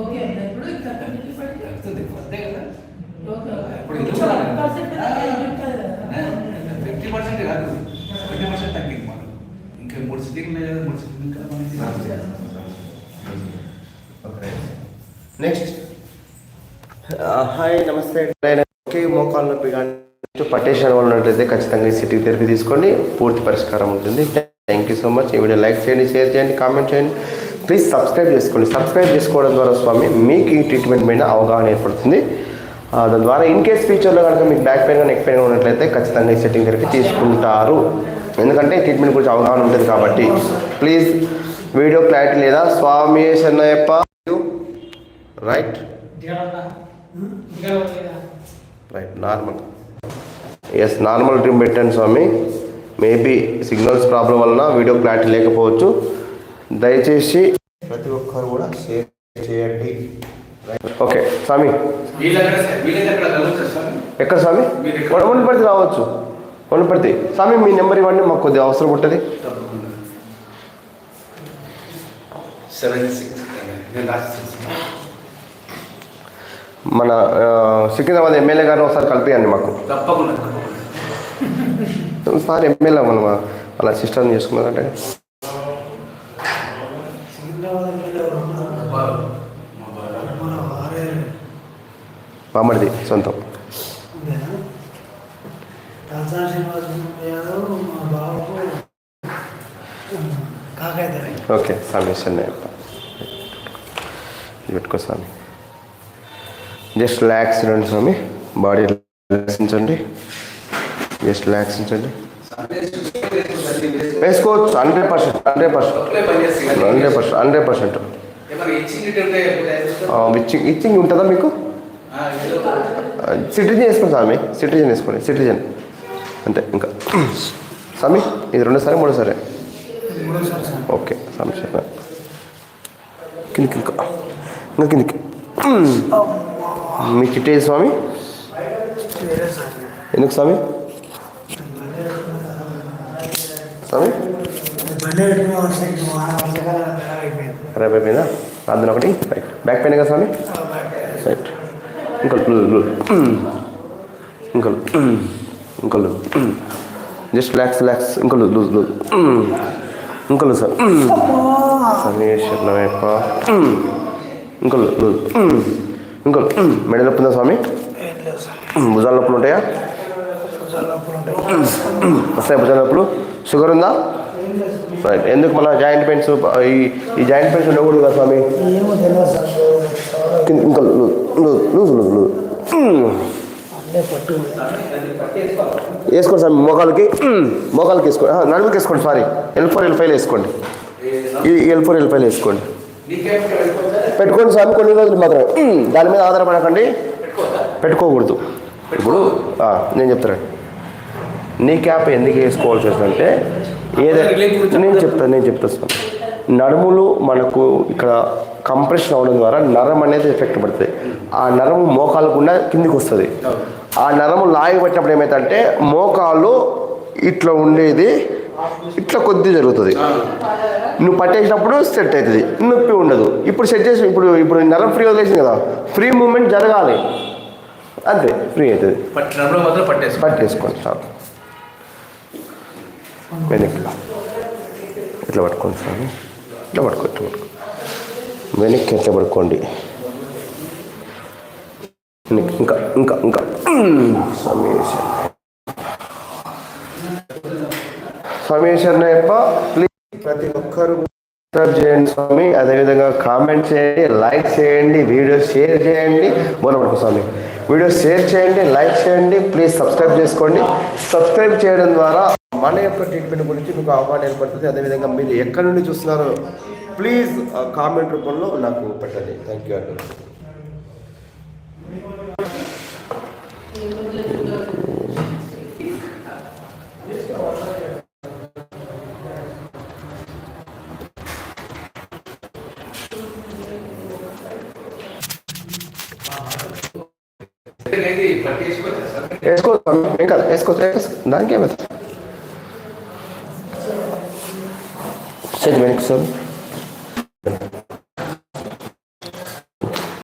Okay ఇప్పుడు వస్తుంది. అంతే కదా? ఓకే. ఇప్పుడు ఫిఫ్టీ పర్సెంట్ కాదు. ట్వంటీ పర్సెంట్ తగ్గింది మనం ఇంకా మూడు సిటీలు ఉన్నాయి కదా మూడు సిటీలు ఇంకా మనకి నెక్స్ట్ హాయ్ నమస్తే. ఒకే మోకాలు నొప్పి కానీ పటేషన్ వల్ల ఉన్నట్లయితే ఖచ్చితంగా ఈ సిటీ థెరపీ తీసుకోండి. పూర్తి పరిష్కారం ఉంటుంది. థ్యాంక్ యూ సో మచ్ ఈ వీడియో లైక్ చేయండి షేర్ చేయండి కామెంట్ చేయండి. ప్లీజ్ సబ్స్క్రైబ్ చేసుకోండి సబ్స్క్రైబ్ చేసుకోవడం ద్వారా స్వామి మీకు ఈ ట్రీట్మెంట్ పైన అవగాహన ఏర్పడుతుంది. దాని ద్వారా ఇన్ కేస్ ఫ్యూచర్లో కనుక మీకు బ్యాక్ పెయిన్ నెక్ పెయిన్ ఉన్నట్లయితే ఖచ్చితంగా ఈ సెట్టింగ్ దగ్గరికి తీసుకుంటారు. ఎందుకంటే ట్రీట్మెంట్ గురించి అవగాహన ఉంటుంది కాబట్టి ప్లీజ్ వీడియో క్లారిటీ లేదా స్వామి Chennayyappa right right normal yes normal trim పెట్టండి స్వామి. మేబీ సిగ్నల్స్ ప్రాబ్లం వలన వీడియో క్లారిటీ లేకపోవచ్చు. దయచేసి ప్రతి ఒక్కరు కూడా షేర్ చేయండి. ఓకే స్వామి. ఎక్కడ స్వామి? వనపర్తి రావచ్చు. వనపర్తి స్వామి మీ నెంబర్ ఇవ్వండి మాకు కొద్దిగా అవసరం ఉంటుంది. మన సికింద్రాబాద్ ఎమ్మెల్యే గారిని ఒకసారి కలిపియండి మాకు. సార్ ఎమ్మెల్యే మనం అలా సిస్టర్ని చేసుకున్నారంటే. మామడిది సొంతం. ఓకే స్వామి ఇది పెట్టుకో స్వామి. జస్ట్ రిలాక్స్ రండి స్వామి. బాడీ రిలాక్సించండి జస్ట్ రిలాక్సించండి వేసుకోవచ్చు hundred percent hundred percent. Hundred percent hundred percent. Itching itching ఉంటుందా మీకు? సిటిజన్ వేసుకోండి స్వామి. సిటిజన్ వేసుకోండి సిటిజన్. అంతే ఇంకా. స్వామి ఇది రెండోసారి మూడోసారి ఓకే స్వామి చెప్ప కిందికి ఇంకా ఇంకా కిందికి మీ చిట్టే స్వామి? ఎందుకు స్వామి? స్వామి? బండి పెట్టుకుని వర్షానికి రేపు అయిపోయిందా ఒకటి రైట్ బ్యాక్ పెయిన్ కదా స్వామి? రైట్ ఇంకోలు ఇంకోలు ఇంకోలు జస్ట్ రిలాక్స్ రిలాక్స్ ఇంకోలు లూజ్ లూజ్ ఇంకోలు సార్ సమేశ్వరమేప ఇంకోలు లూజ్ ఇంకోలు మెడ నొప్పి ఉందా స్వామి భుజాల నొప్పులు ఉంటాయా? భుజాలు నొప్పులు ఉంటాయి. వస్తాయి భుజాల నొప్పులు? షుగర్ ఉందా? రైట్ ఎందుకు మన జాయింట్ పెయిన్స్ ఈ ఈ జాయింట్ పెయిన్స్ ఉండకూడదు కదా స్వామి? వేసుకోండి సార్ మొగాలకి మొగాలకి వేసుకోండి నడుముకి వేసుకోండి sorry L four L five వేసుకోండి. ఎల్ ఫోర్ ఎల్ ఫైవ్ వేసుకోండి. పెట్టుకోండి సార్ కొన్ని రోజులు మాత్రమే. దాని మీద ఆధారపడకండి. పెట్టుకోకూడదు. ఇప్పుడు నేను చెప్తాను. నీ క్యాప్ ఎందుకు వేసుకోవాల్సి వస్తుందంటే ఏదైనా నేను చెప్తాను నేను చెప్తాను సార్. నడుములు మనకు ఇక్కడ కంప్రెషన్ అవడం ద్వారా నరం అనేది ఎఫెక్ట్ పడుతుంది. ఆ నరము మోకాలు గుండా కిందికి వస్తుంది. ఆ నరము లాగి పట్టినప్పుడు ఏమైందంటే మోకాలు ఇట్లా ఉండేది ఇట్లా కొద్ది జరుగుతుంది. నువ్వు పట్టేసినప్పుడు సెట్ అవుతుంది. నొప్పి ఉండదు. ఇప్పుడు సెట్ చేసి ఇప్పుడు ఇప్పుడు నరం ఫ్రీ వదిలేసింది కదా ఫ్రీ మూమెంట్ జరగాలి. అంతే ఫ్రీ అవుతుంది. పట్టేసి పట్టేసుకోండి చాలు. వెనక్కి ఇట్లా పట్టుకోండి స్వామి ఇట్లా పట్టుకో ఇట్లా పట్టుకో? వెనక్కి ఎట్లా పడుకోండి ఇంకా ఇంకా. ఇంకా సమేశ్వర సమేశ్వరనయ్యప్ప ప్లీజ్ ప్రతి ఒక్కరు సబ్స్క్రైబ్ చేయండి స్వామి. అదేవిధంగా కామెంట్ చేయండి లైక్ చేయండి వీడియో షేర్ చేయండి. బోనపడుకో స్వామి. వీడియో షేర్ చేయండి లైక్ చేయండి ప్లీజ్ సబ్స్క్రైబ్ చేసుకోండి. సబ్స్క్రైబ్ చేయడం ద్వారా మన యొక్క ట్రీట్మెంట్ గురించి మీకు అవగాహన ఏర్పడుతుంది. అదేవిధంగా మీరు ఎక్కడి నుండి చూస్తున్నారో ప్లీజ్ కామెంట్ రూపంలో నాకు పెట్టండి. థ్యాంక్ యూ అండి అయితే పట్టేసుకోవచ్చు సార్ వేసుకో స్వామి ఏం కాదు వేసుకో వేసుకో దానికి